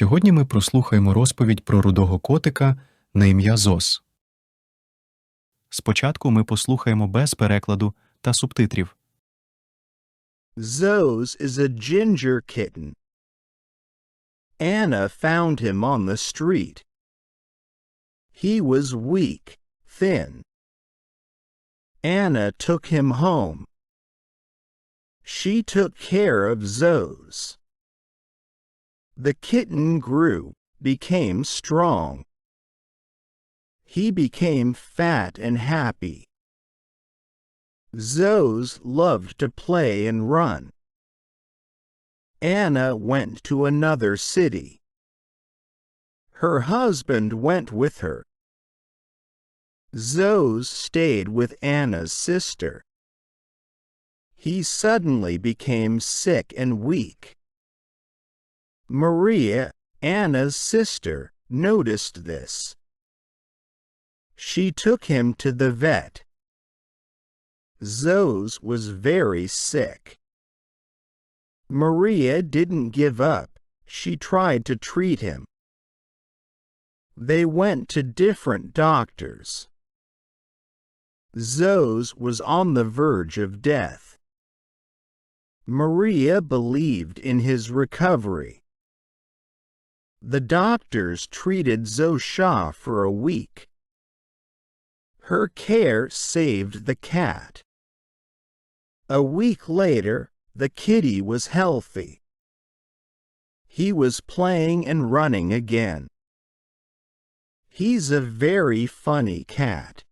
Сьогодні ми прослухаємо розповідь про рудого котика на ім'я Зос. Спочатку ми послухаємо без перекладу та субтитрів. Zose is a ginger kitten. Anna found him on the street. He was weak, thin. Anna took him home. She took care of Zose. The kitten grew, became strong. He became fat and happy. Zose loved to play and run. Anna went to another city. Her husband went with her. Zose stayed with Anna's sister. He suddenly became sick and weak. Maria, Anna's sister, noticed this. She took him to the vet. Zose was very sick. Maria didn't give up. She tried to treat him. They went to different doctors. Zose was on the verge of death. Maria believed in his recovery. The doctors treated Zosha for a week. Her care saved the cat. A week later, the kitty was healthy. He was playing and running again. He's a very funny cat.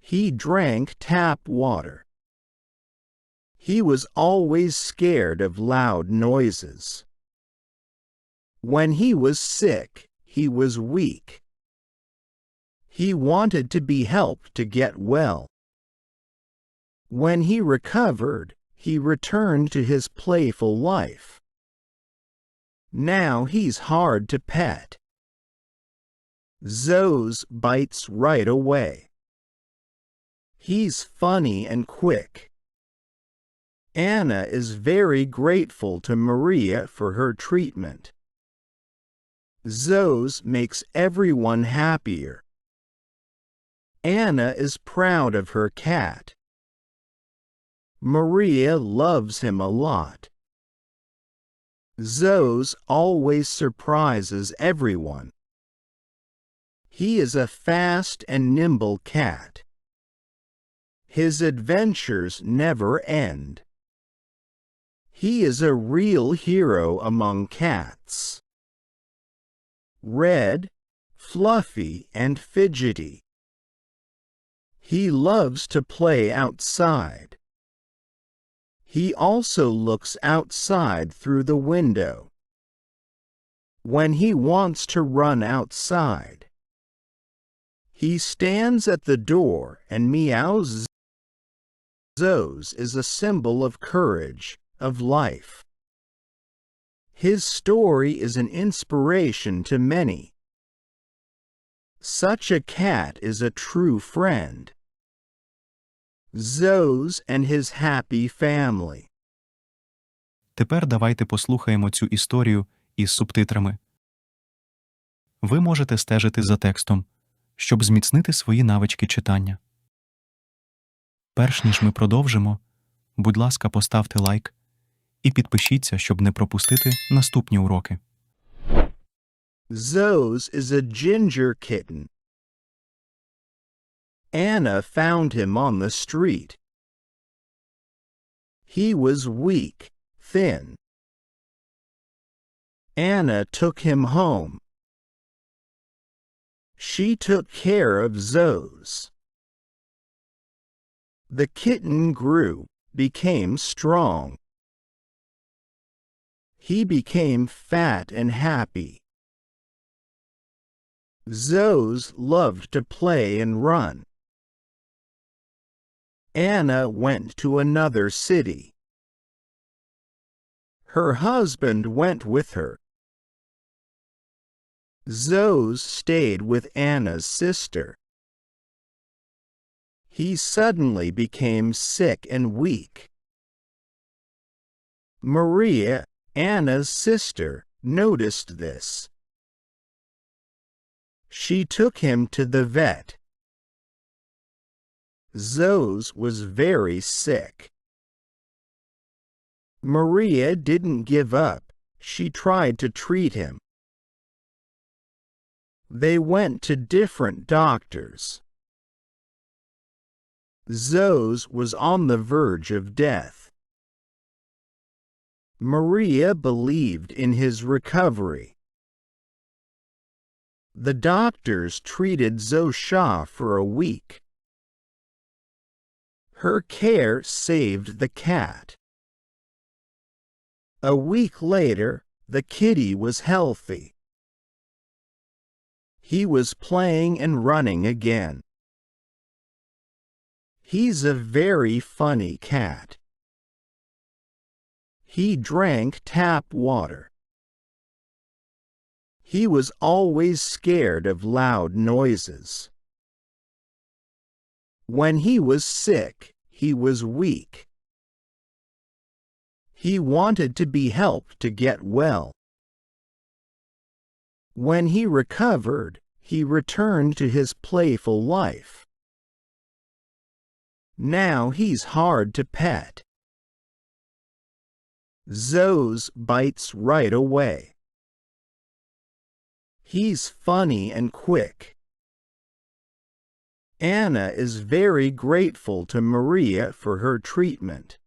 He drank tap water. He was always scared of loud noises. When he was sick, he was weak. He wanted to be helped to get well. When he recovered, he returned to his playful life. Now he's hard to pet. Zose bites right away. He's funny and quick. Anna is very grateful to Maria for her treatment. Zose makes everyone happier. Anna is proud of her cat. Maria loves him a lot. Zose always surprises everyone. He is a fast and nimble cat. His adventures never end. He is a real hero among cats. Red, fluffy, and fidgety. He loves to play outside. He also looks outside through the window. When he wants to run outside, he stands at the door and meows. Zose is a symbol of courage, of life. His story is an inspiration to many. Such a cat is a true friend. Zose and his happy family. Тепер давайте послухаємо цю історію із субтитрами. Ви можете стежити за текстом, щоб зміцнити свої навички читання. Перш ніж ми продовжимо, будь ласка, поставте лайк і підпишіться, щоб не пропустити наступні уроки. Zose is a ginger kitten. Anna found him on the street. He was weak, thin. Anna took him home. She took care of Zose. The kitten grew, became strong. He became fat and happy. Zose loved to play and run. Anna went to another city. Her husband went with her. Zose stayed with Anna's sister. He suddenly became sick and weak. Maria, Anna's sister, noticed this. She took him to the vet. Zose was very sick. Maria didn't give up. She tried to treat him. They went to different doctors. Zose was on the verge of death. Maria believed in his recovery. The doctors treated Zosha for a week. Her care saved the cat. A week later, the kitty was healthy. He was playing and running again. He's a very funny cat. He drank tap water. He was always scared of loud noises. When he was sick, he was weak. He wanted to be helped to get well. When he recovered, he returned to his playful life. Now he's hard to pet. Zose bites right away. He's funny and quick. Anna is very grateful to Maria for her treatment.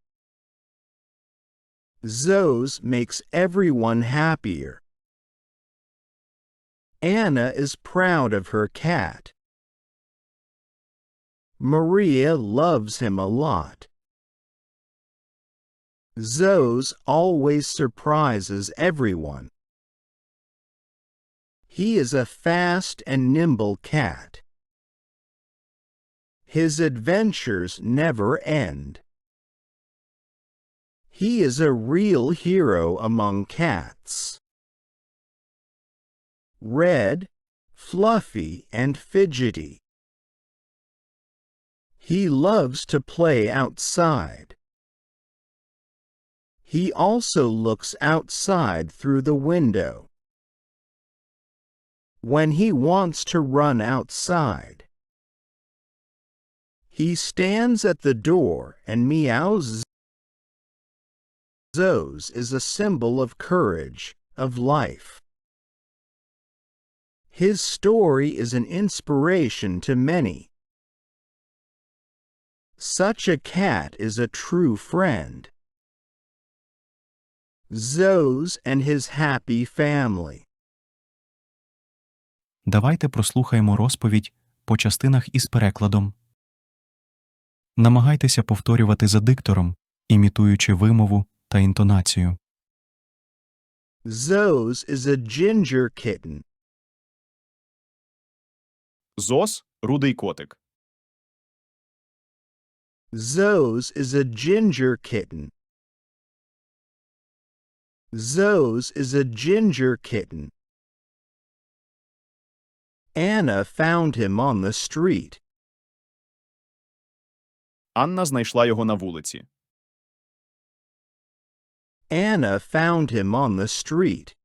Zoes makes everyone happier. Anna is proud of her cat. Maria loves him a lot. Zose always surprises everyone. He is a fast and nimble cat. His adventures never end. He is a real hero among cats. Red, fluffy, and fidgety. He loves to play outside. He also looks outside through the window. When he wants to run outside, he stands at the door and meows. Zose is a symbol of courage, of life. His story is an inspiration to many. Such a cat is a true friend. Zose and his happy family. Давайте прослухаємо розповідь по частинах із перекладом. Намагайтеся повторювати за диктором, імітуючи вимову та інтонацію. Zose is a ginger kitten. Зос – рудий котик. Zose is a ginger kitten. Zose is a ginger kitten. Anna found him on the street. Анна знайшла його на вулиці. Anna found him on the street.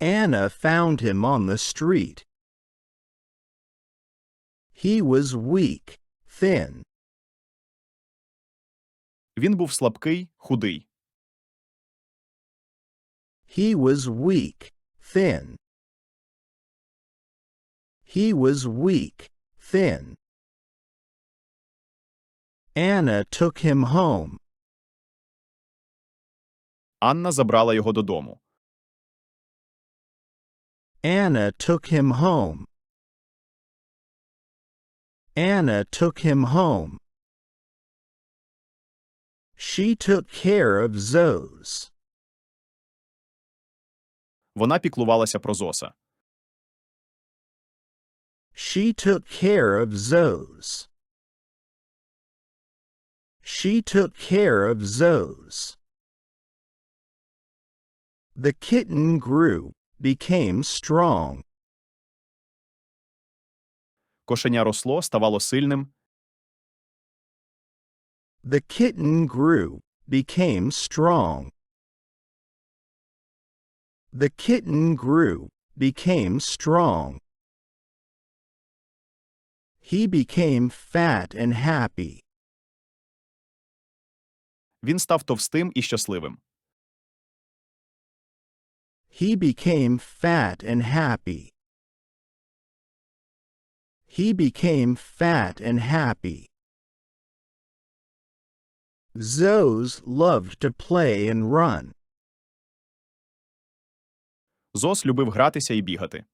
Anna found him on the street. He was weak, thin. Він був слабкий, худий. He was weak, thin. He was weak, thin. Anna took him home. Анна забрала його додому. Anna took him home. Anna took him home. She took care of Zose. Вона піклувалася про Зоса. She took care of Zose. She took care of Zose. The kitten grew, became strong. Кошеня росло, ставало сильним. The kitten grew, became strong. The kitten grew, became strong. He became fat and happy. Він став товстим і щасливим. He became fat and happy. He became fat and happy. Zoes loved to play and run. Зос любив гратися і бігати.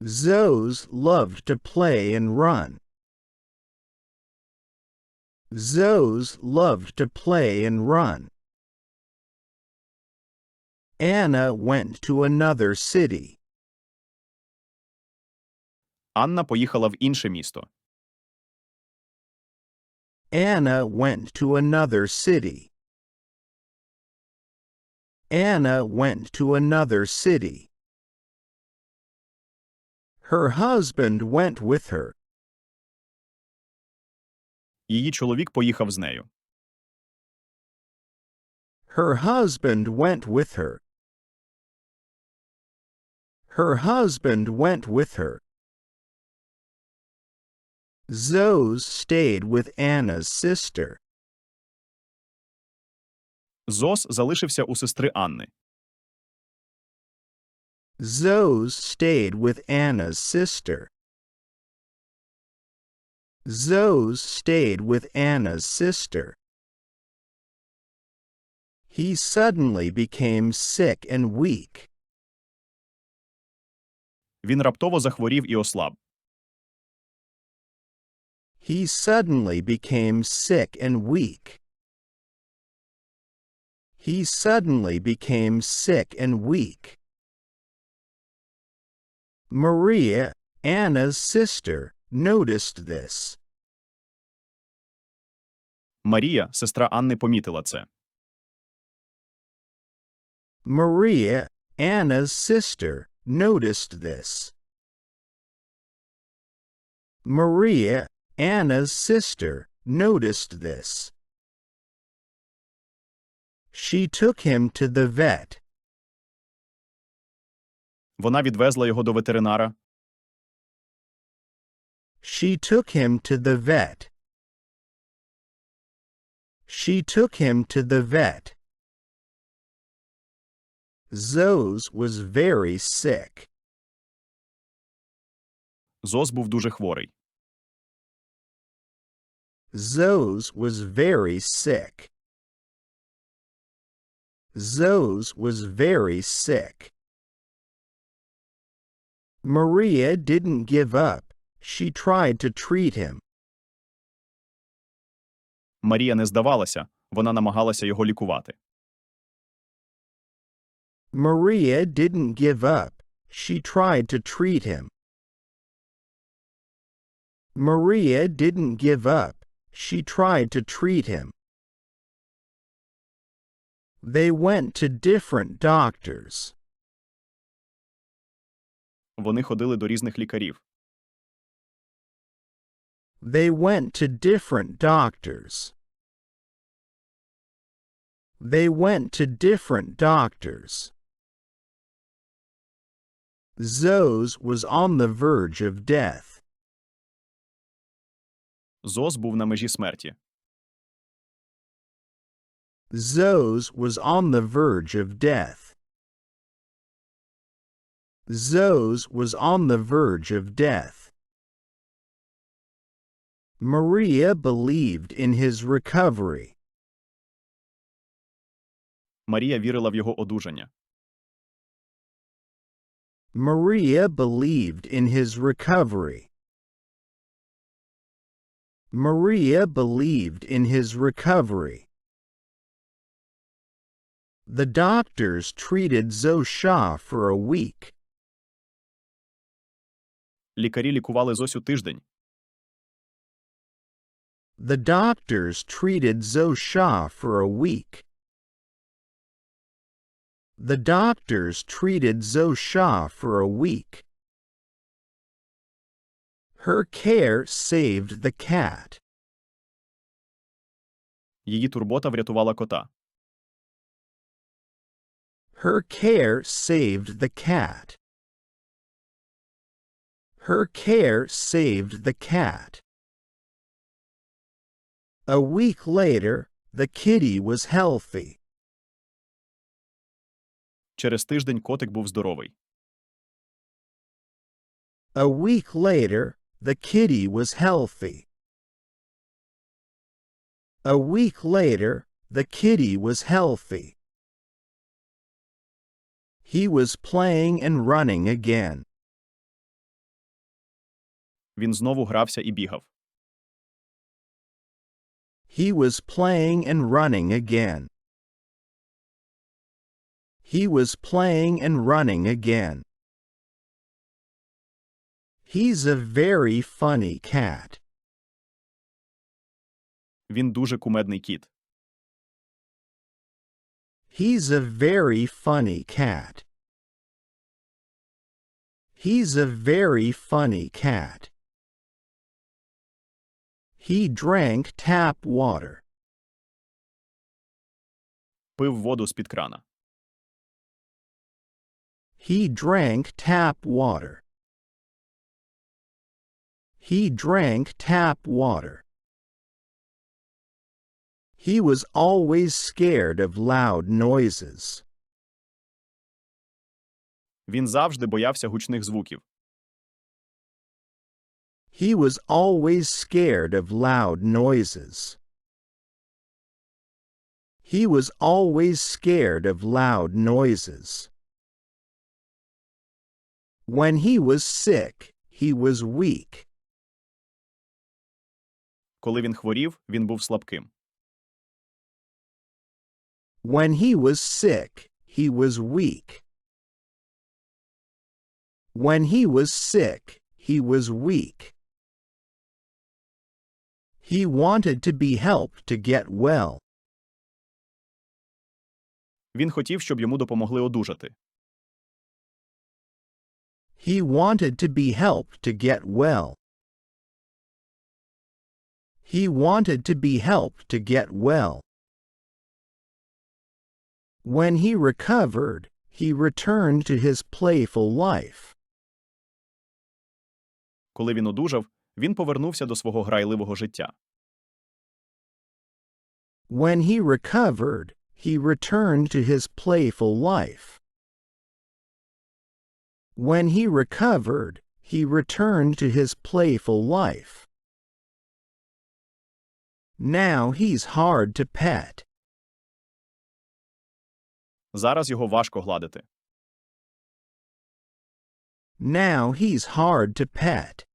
Zoes loved to play and run. Zoes loved to play and run. Anna went to another city. Анна поїхала в інше місто. Anna went to another city. Anna went to another city. Her husband went with her. Її чоловік поїхав з нею. Her husband went with her. Her husband went with her. Zoes stayed with Anna's sister. Зос залишився у сестри Анни. Zoes stayed with Anna's sister. Zoes stayed with Anna's sister. He suddenly became sick and weak. Він раптово захворів і ослаб. He suddenly became sick and weak. He suddenly became sick and weak. Maria, Anna's sister, noticed this. Марія, сестра Анни, помітила це. Maria, Anna's sister, noticed this. Maria, Anna's sister, noticed this. She took him to the vet. Вона відвезла його до ветеринара. She took him to the vet. She took him to the vet. Zoes was very sick. Зос був дуже хворий. Zoes was very sick. Zoes was very sick. Maria didn't give up. She tried to treat him. Марія не здавалася, вона намагалася його лікувати. Maria didn't give up. She tried to treat him. Maria didn't give up. She tried to treat him. They went to different doctors. Вони ходили до різних лікарів. They went to different doctors. They went to different doctors. Zoes was on the verge of death. Зос був на межі смерті. Zoes was on the verge of death. Zoes was on the verge of death. Maria believed in his recovery. Марія вірила в його одужання. Maria believed in his recovery. Maria believed in his recovery. The doctors treated Zosha for a week. Лікарі лікували Зосю тиждень. The doctors treated Zosha for a week. The doctors treated Zosha for a week. Her care saved the cat. Її турбота врятувала кота. Her care saved the cat. Her care saved the cat. A week later, the kitty was healthy. Через тиждень котик був здоровий. A week later, the kitty was healthy. A week later, the kitty was healthy. He was playing and running again. Він знову грався і бігав. He was playing and running again. He was playing and running again. He's a very funny cat. Він дуже кумедний кіт. He's a very funny cat. He's a very funny cat. He drank tap water. Пив воду з-під крана. He drank tap water. He drank tap water. He was always scared of loud noises. Він завжди боявся гучних звуків. He was always scared of loud noises. He was always scared of loud noises. When he was sick, he was weak. Коли він хворів, він був слабким. When he was sick, he was weak. When he was sick, he was weak. He wanted to be helped to get well. Він хотів, щоб йому допомогли одужати. He wanted to be helped to get well. He wanted to be helped to get well. When he recovered, he returned to his playful life. Коли він одужав, він повернувся до свого грайливого життя. When he recovered, he returned to his playful life. When he recovered, he returned to his playful life. Now he's hard to pet. Зараз його важко гладити. Now he's hard to pet.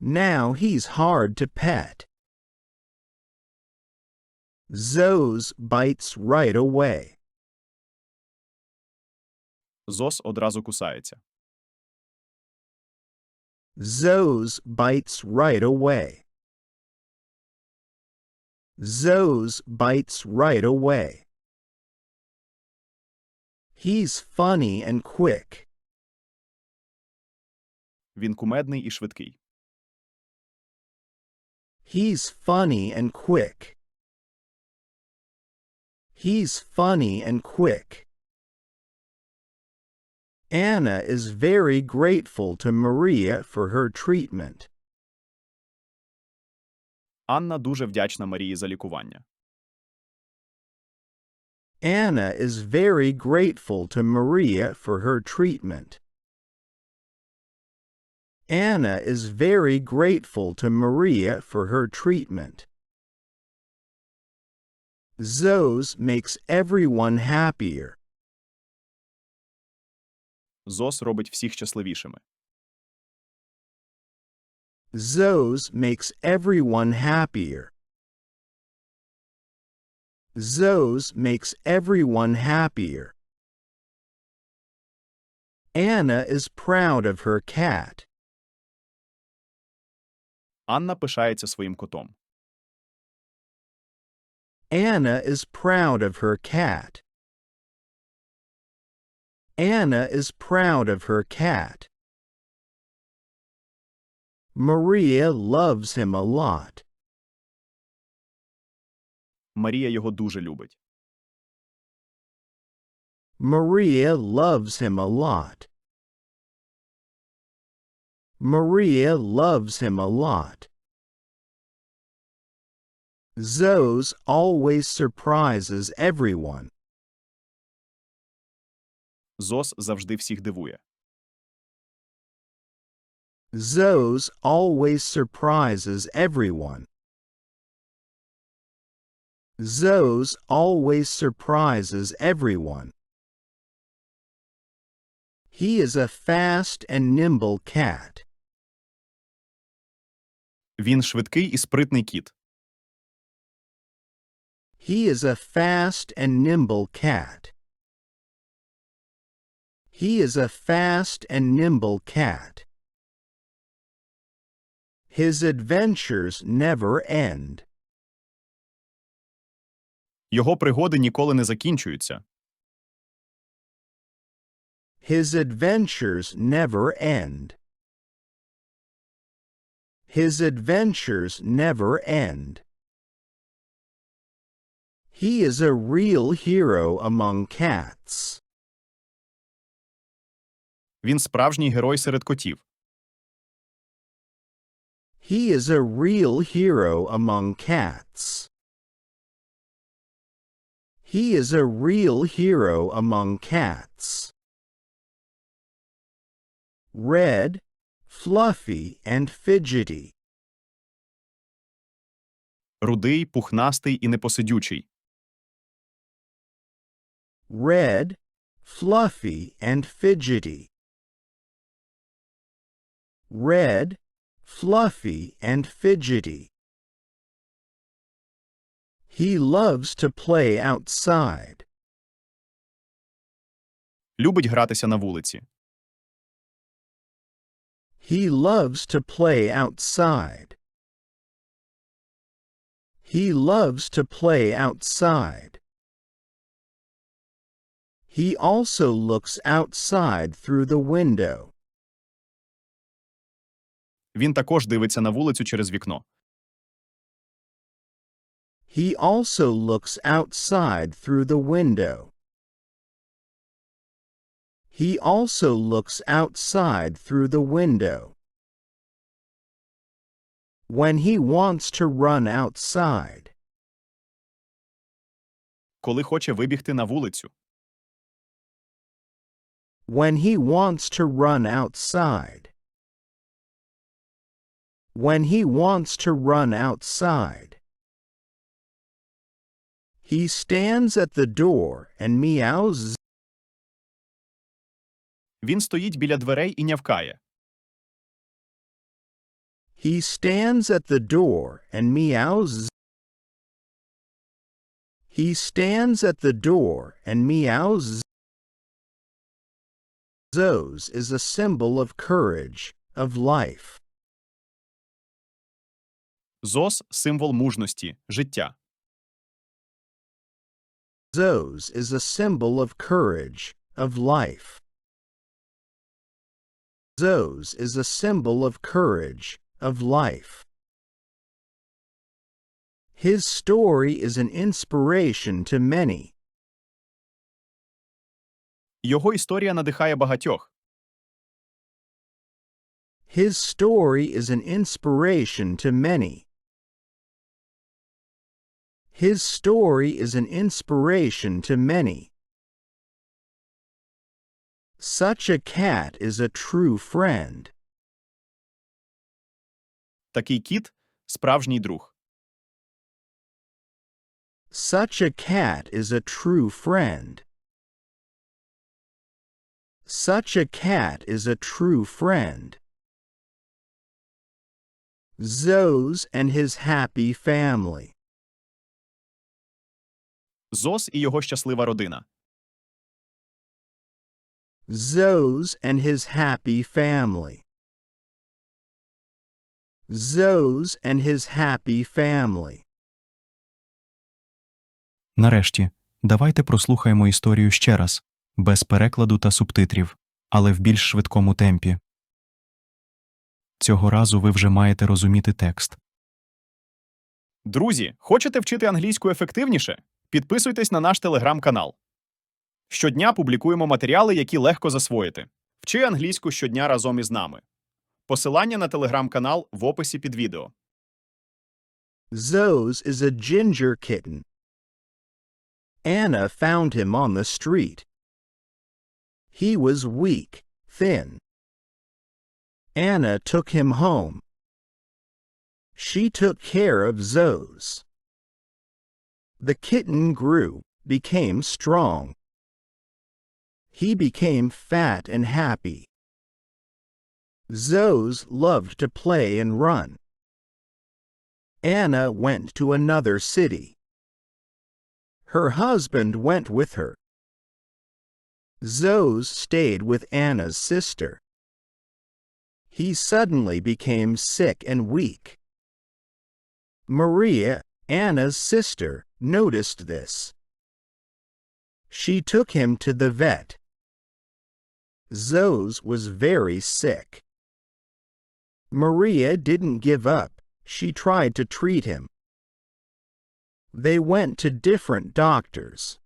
Now he's hard to pet. Zos bites right away. Зос одразу кусається. Zos bites right away. Zos bites right away. He's funny and quick. Він кумедний і швидкий. He's funny and quick. He's funny and quick. Anna is very grateful to Maria for her treatment. Анна дуже вдячна Марії за лікування. Anna is very grateful to Maria for her treatment. Anna is very grateful to Maria for her treatment. Zos makes everyone happier. Зос робить всіх щасливішими. Zos makes everyone happier. Zos makes everyone happier. Anna is proud of her cat. Анна пишається своїм котом. Anna is proud of her cat. Anna is proud of her cat. Maria loves him a lot. Марія його дуже любить. Maria loves him a lot. Maria loves him a lot. Zos always surprises everyone. Зос завжди всіх дивує. Zos always surprises everyone. Zos always surprises everyone. He is a fast and nimble cat. Він швидкий і спритний кіт. He is a fast and nimble cat. He is a fast and nimble cat. His adventures never end. Його пригоди ніколи не закінчуються. His adventures never end. His adventures never end. He is a real hero among cats. Він справжній герой серед котів. He is a real hero among cats. He is a real hero among cats. Red, fluffy, and fidgety. Рудий, пухнастий і непосидючий. Red, fluffy, and fidgety. Red, fluffy, and fidgety. He loves to play outside. Любить гратися на вулиці. He loves to play outside. He loves to play outside. He also looks outside through the window. Він також дивиться на вулицю через вікно. He also looks outside through the window. He also looks outside through the window. When he wants to run outside, Коли хоче вибігти на вулицю. when he wants to run outside. When he wants to run outside. He stands at the door and meows. Він стоїть біля дверей і нявкає. He stands at the door and meows. He stands at the door and meows. Zos is a symbol of courage, of life. Зос символ мужності, життя. Zos is a symbol of courage, of life. Zos is a symbol of courage, of life. His story is an inspiration to many. Його історія надихає багатьох. His story is an inspiration to many. His story is an inspiration to many. Such a cat is a true friend. Такий кіт справжній друг. Such a cat is a true friend. Such a cat is a true friend. Zos and his happy family. Зос і його щаслива родина. Zos and his happy family. Zos and his happy family. Нарешті, давайте прослухаємо історію ще раз, без перекладу та субтитрів, але в більш швидкому темпі. Цього разу ви вже маєте розуміти текст. Друзі, хочете вчити англійську ефективніше? Підписуйтесь на наш телеграм-канал. Щодня публікуємо матеріали, які легко засвоїти. Вчи англійську щодня разом із нами. Посилання на телеграм-канал в описі під відео. Zose is a ginger kitten. Anna found him on the street. He was weak, thin. Anna took him home. She took care of Zose. The kitten grew, became strong. He became fat and happy. Zose loved to play and run. Anna went to another city. Her husband went with her. Zose stayed with Anna's sister. He suddenly became sick and weak. Maria, Anna's sister, noticed this. She took him to the vet. Zose was very sick. Maria didn't give up. She tried to treat him. They went to different doctors.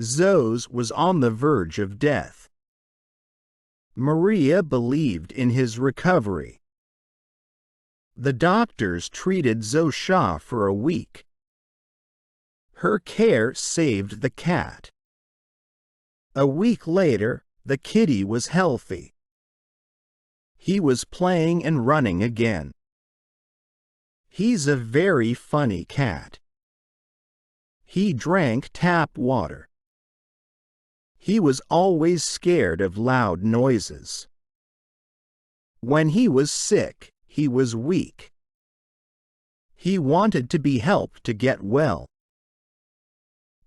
Zose was on the verge of death. Maria believed in his recovery. The doctors treated Zosha for a week. Her care saved the cat. A week later, the kitty was healthy. He was playing and running again. He's a very funny cat. He drank tap water. He was always scared of loud noises. When he was sick, he was weak. He wanted to be helped to get well.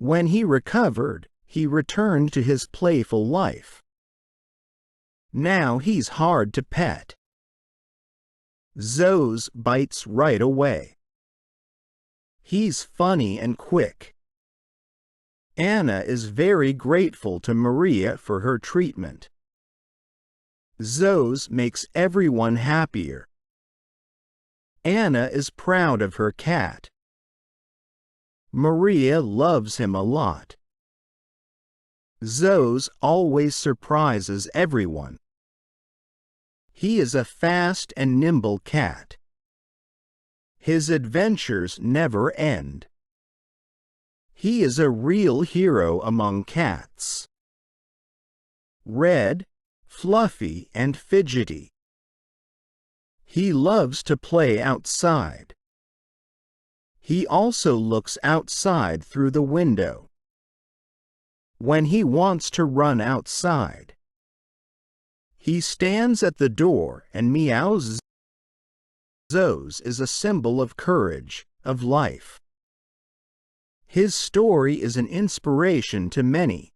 When he recovered, he returned to his playful life. Now he's hard to pet. Zose bites right away. He's funny and quick. Anna is very grateful to Maria for her treatment. Zose makes everyone happier. Anna is proud of her cat. Maria loves him a lot. Zose always surprises everyone. He is a fast and nimble cat. His adventures never end. He is a real hero among cats. Red, fluffy, and fidgety. He loves to play outside. He also looks outside through the window. When he wants to run outside, he stands at the door and meows. Zose is a symbol of courage, of life. His story is an inspiration to many.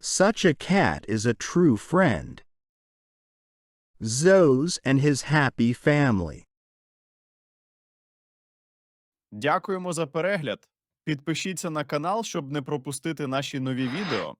Such a cat is a true friend. Zose and his happy family. Дякуємо за перегляд. Підпишіться на канал, щоб не пропустити наші нові відео.